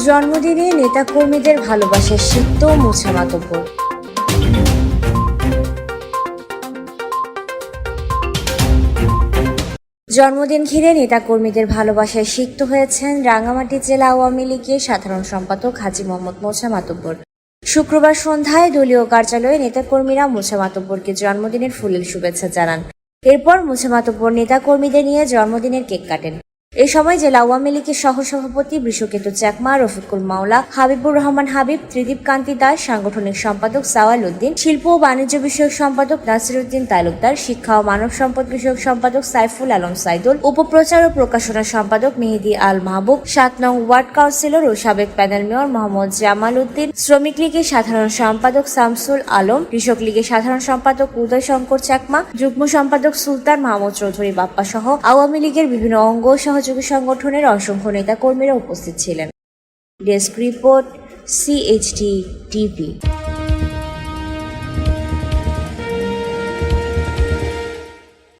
জন্মদিনে নেতাকর্মীদের ভালোবাসার সিক্ত মোছা মাতব্বর জন্মদিন ঘিরে নেতাকর্মীদের ভালোবাসায় সিক্ত হয়েছেন রাঙ্গামাটি জেলা আওয়ামী লীগের সাধারণ সম্পাদক হাজি মোহাম্মদ মোছা মাতব্বর। শুক্রবার সন্ধ্যায় দলীয় কার্যালয়ে নেতাকর্মীরা মোছা মাতব্বরকে জন্মদিনের ফুলের শুভেচ্ছা জানান। এরপর মোছা মাতব্বর নেতাকর্মীদের নিয়ে জন্মদিনের কেক কাটেন। এ সময় জেলা আওয়ামী লীগের সহসভাপতি বৃষকেতু চাকমা রফিকুল মাওলা, হাবিবুর রহমান হাবিব, ত্রিদীপ কান্তি দাস, সাংগঠনিক সম্পাদক সাওয়াল উদ্দিন শিল্প ও বাণিজ্য বিষয়ক সম্পাদক নাসির উদ্দিন তালুকদার, শিক্ষা ও মানব সম্পদ বিষয়ক সম্পাদক সাইফুল আলম সাইদুল, উপপ্রচার ও প্রকাশনা সম্পাদক মেহেদি আল মাহবুব, সাত নং ওয়ার্ড কাউন্সিলর ও সাবেক প্যানেল মেয়র মোহাম্মদ জামাল উদ্দিন, শ্রমিক লীগের সাধারণ সম্পাদক শামসুল আলম, কৃষক লীগের সাধারণ সম্পাদক উদয় শঙ্কর চাকমা যুগ্ম সম্পাদক সুলতান মাহমুদ চৌধুরী বাপ্পা সহ আওয়ামী লীগের বিভিন্ন অঙ্গ ও সহযোগী সংগঠনের অসংখ্য নেতা কর্মীরা উপস্থিত ছিলেন। Desk report CHT TV